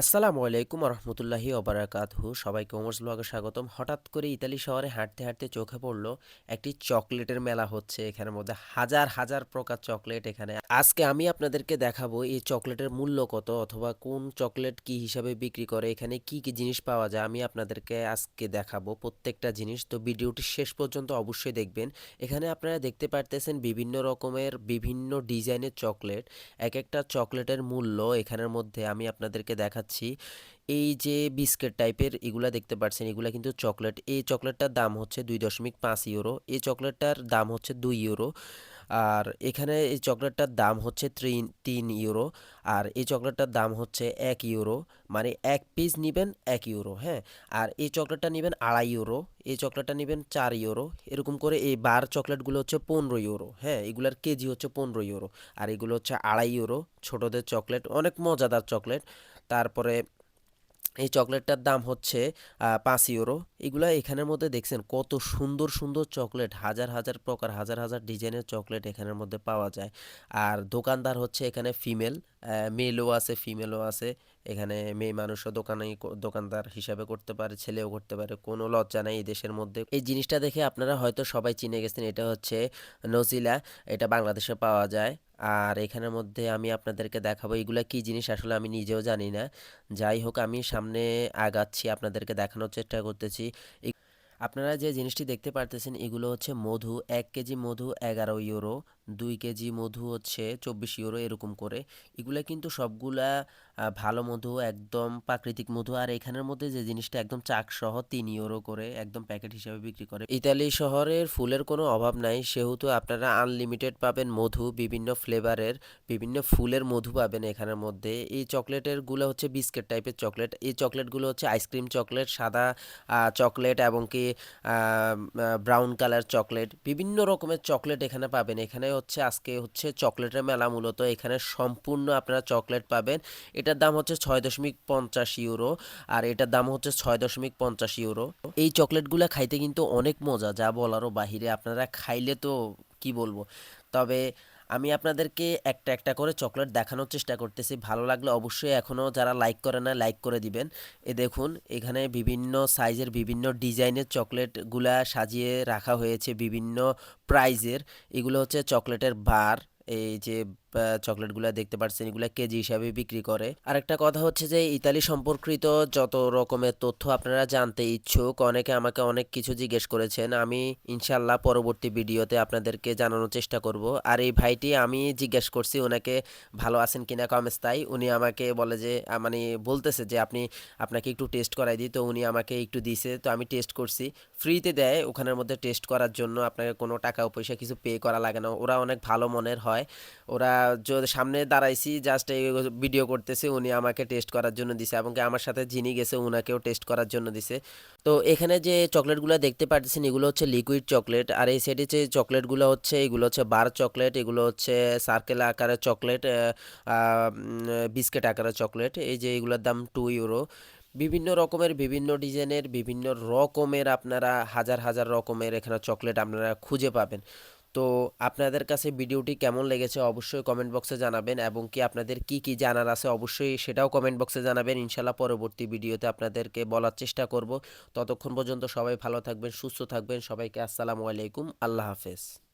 আসসালামু আলাইকুম রহমতুল্লাহি ওবারাকাতহু। সবাইকে ওমর্স ব্লগে স্বাগতম। হঠাৎ করে ইতালি শহরে হাঁটতে হাঁটতে চোখে পড়ল একটি চকলেটের মেলা হচ্ছে। এখানের মধ্যে হাজার হাজার প্রকার চকলেট এখানে। আজকে আমি আপনাদেরকে দেখাবো এই চকলেটের মূল্য কত অথবা কোন চকলেট কি হিসাবে বিক্রি করে, এখানে কি কি জিনিস পাওয়া যায় আমি আপনাদেরকে আজকে দেখাবো প্রত্যেকটা জিনিস। তো ভিডিওটি শেষ পর্যন্ত অবশ্যই দেখবেন। এখানে আপনারা দেখতে পারতেছেন বিভিন্ন রকমের বিভিন্ন ডিজাইনের চকলেট। এক একটা চকলেটের মূল্য এখানের মধ্যে আমি আপনাদেরকে দেখাচ্ছি। এই যে বিস্কিট টাইপের এগুলা দেখতে পাচ্ছেন এগুলা কিন্তু চকলেট। এই চকলেটটার দাম হচ্ছে দুই দশমিক পাঁচ ইউরো। এই চকলেটটার দাম হচ্ছে দুই ইউরো। আর এখানে এই চকলেটটার দাম হচ্ছে তিন তিন ইউরো আর এই চকলেটটার দাম হচ্ছে এক ইউরো মানে এক পিস নেবেন এক ইউরো হ্যাঁ? আর এই চকলেটটা নেবেন আড়াই ইউরো, এই চকলেটটা নেবেন চার ইউরো, এরকম করে এই বার চকলেটগুলো হচ্ছে পনেরো ইউরো হ্যাঁ? এগুলার কেজি হচ্ছে পনেরো ইউরো আর এগুলো হচ্ছে আড়াই ইউরো, ছোটোদের চকলেট, অনেক মজাদার চকলেট। তারপরে এই চকলেটটার দাম হচ্ছে পাঁচ ইউরো। এগুলা এখানের মধ্যে দেখছেন কত সুন্দর সুন্দর চকলেট। হাজার হাজার প্রকার, হাজার হাজার ডিজাইনের চকলেট এখানের মধ্যে পাওয়া যায়। আর দোকানদার হচ্ছে এখানে ফিমেল মেলও আছে, ফিমেলও আছে। এখানে মেয়ে মানুষও দোকানে দোকানদার হিসাবে করতে পারে, ছেলেও করতে পারে, কোনো লজ্জা নাই এই দেশের মধ্যে। এই জিনিসটা দেখে আপনারা হয়তো সবাই চিনে গেছেন, এটা হচ্ছে নজিলা, এটা বাংলাদেশে পাওয়া যায়। আর এখানের মধ্যে আমি আপনাদেরকে দেখাবো, এগুলো কি জিনিস আসলে আমি নিজেও জানি না। যাই হোক, আমি সামনে আগাচ্ছি, আপনাদেরকে দেখানোর চেষ্টা করতেছি। আপনারা যে জিনিসটি দেখতে পারতেছেন, এগুলো হচ্ছে মধু, এক কেজি মধু, এগারো ইউরো। দুই কেজি মধু হচ্ছে চব্বিশ ইউরো এরকম করে। এগুলা কিন্তু সবগুলা ভালো মধু, একদম প্রাকৃতিক মধু। আর এখানের মধ্যে যে জিনিসটা একদম চাক সহ তিন ইউরো করে একদম প্যাকেট হিসাবে বিক্রি করে। ইতালি শহরের ফুলের কোনো অভাব নাই। সেহেতু আপনারা আনলিমিটেড পাবেন মধু, বিভিন্ন ফ্লেভারের বিভিন্ন ফুলের মধু পাবেন এখানের মধ্যে। এই চকলেটেরগুলো হচ্ছে বিস্কিট টাইপের চকলেট এই চকলেটগুলো হচ্ছে আইসক্রিম চকলেট সাদা চকলেট এবং কি ব্রাউন কালার চকলেট বিভিন্ন রকমের চকলেট এখানে পাবেন। এখানে হচ্ছে আজকে হচ্ছে চকলেটের মেলা মূলত। এখানে সম্পূর্ণ আপনারা চকলেট পাবেন। এটার দাম হচ্ছে ছয় দশমিক পঞ্চাশ ইউরো আর এটার দাম হচ্ছে ছয় দশমিক পঞ্চাশ ইউরো। এই চকলেটগুলো খাইতে কিন্তু অনেক মজা, যা বলারও বাহিরে। আপনারা খাইলে তো কি বলব? তবে আমি আপনাদেরকে একটা একটা করে চকলেট দেখানোর চেষ্টা করতেছি। ভালো লাগলে অবশ্যই এখনও যারা লাইক করে না লাইক করে দিবেন। এ দেখুন, এখানে বিভিন্ন সাইজের বিভিন্ন ডিজাইনের চকলেটগুলা সাজিয়ে রাখা হয়েছে বিভিন্ন প্রাইজের এগুলো হচ্ছে চকলেটের বার, এই যে চকলেটগুলা দেখতে পাচ্ছেন এগুলা কেজি হিসাবে বিক্রি করে। আরেকটা কথা হচ্ছে যে, ইতালি সম্পর্কিত যত রকমের তথ্য আপনারা জানতে ইচ্ছুক, অনেকে আমাকে অনেক কিছু জিজ্ঞেস করেছেন, আমি ইনশাল্লাহ পরবর্তী ভিডিওতে আপনাদেরকে জানানোর চেষ্টা করব। আর এই ভাইটি আমি জিজ্ঞেস করছি, ওনাকে ভালো আছেন কিনা? কমেস্তাই উনি আমাকে বলে যে মানে বলতেছে যে, আপনি, আপনাকে একটু টেস্ট করাই দিই। তো উনি আমাকে একটু দিছে, তো আমি টেস্ট করছি। ফ্রিতে দেয়, ওখানের মধ্যে টেস্ট করার জন্য আপনাকে কোনো টাকা পয়সা কিছু পে করা লাগে না। ওরা অনেক ভালো মনের হয়। ওরা সামনে দাঁড়াইছি জাস্ট এই ভিডিও করতেছে, উনি আমাকে টেস্ট করার জন্য দিছে এবং আমার সাথে যিনি গেছে, উনাকেও টেস্ট করার জন্য দিছে। তো এখানে যে চকলেটগুলো দেখতে পাচ্ছেন এগুলো হচ্ছে লিকুইড চকলেট আর এই সাইডে যে চকলেটগুলো হচ্ছে, এগুলো হচ্ছে বার চকলেট এগুলো হচ্ছে সার্কেল আকারের চকলেট বিস্কিট আকারের চকলেট এই যে এগুলোর দাম টু ইউরো বিভিন্ন রকমের, বিভিন্ন ডিজাইনের, বিভিন্ন রকমের আপনারা, হাজার হাজার রকমের এখানে চকলেট আপনারা খুঁজে পাবেন। তো আপনাদের কাছে ভিডিওটি কেমন লেগেছে অবশ্যই কমেন্ট বক্সে জানাবেন এবং কি আপনাদের কি কি জানার আছে অবশ্যই সেটাও কমেন্ট বক্সে জানাবেন। ইনশাল্লাহ পরবর্তী ভিডিওতে আপনাদেরকে বলার চেষ্টা করব। ততক্ষণ পর্যন্ত সবাই ভালো থাকবেন, সুস্থ থাকবেন। সবাইকে আসসালামু আলাইকুম। আল্লাহ হাফেজ।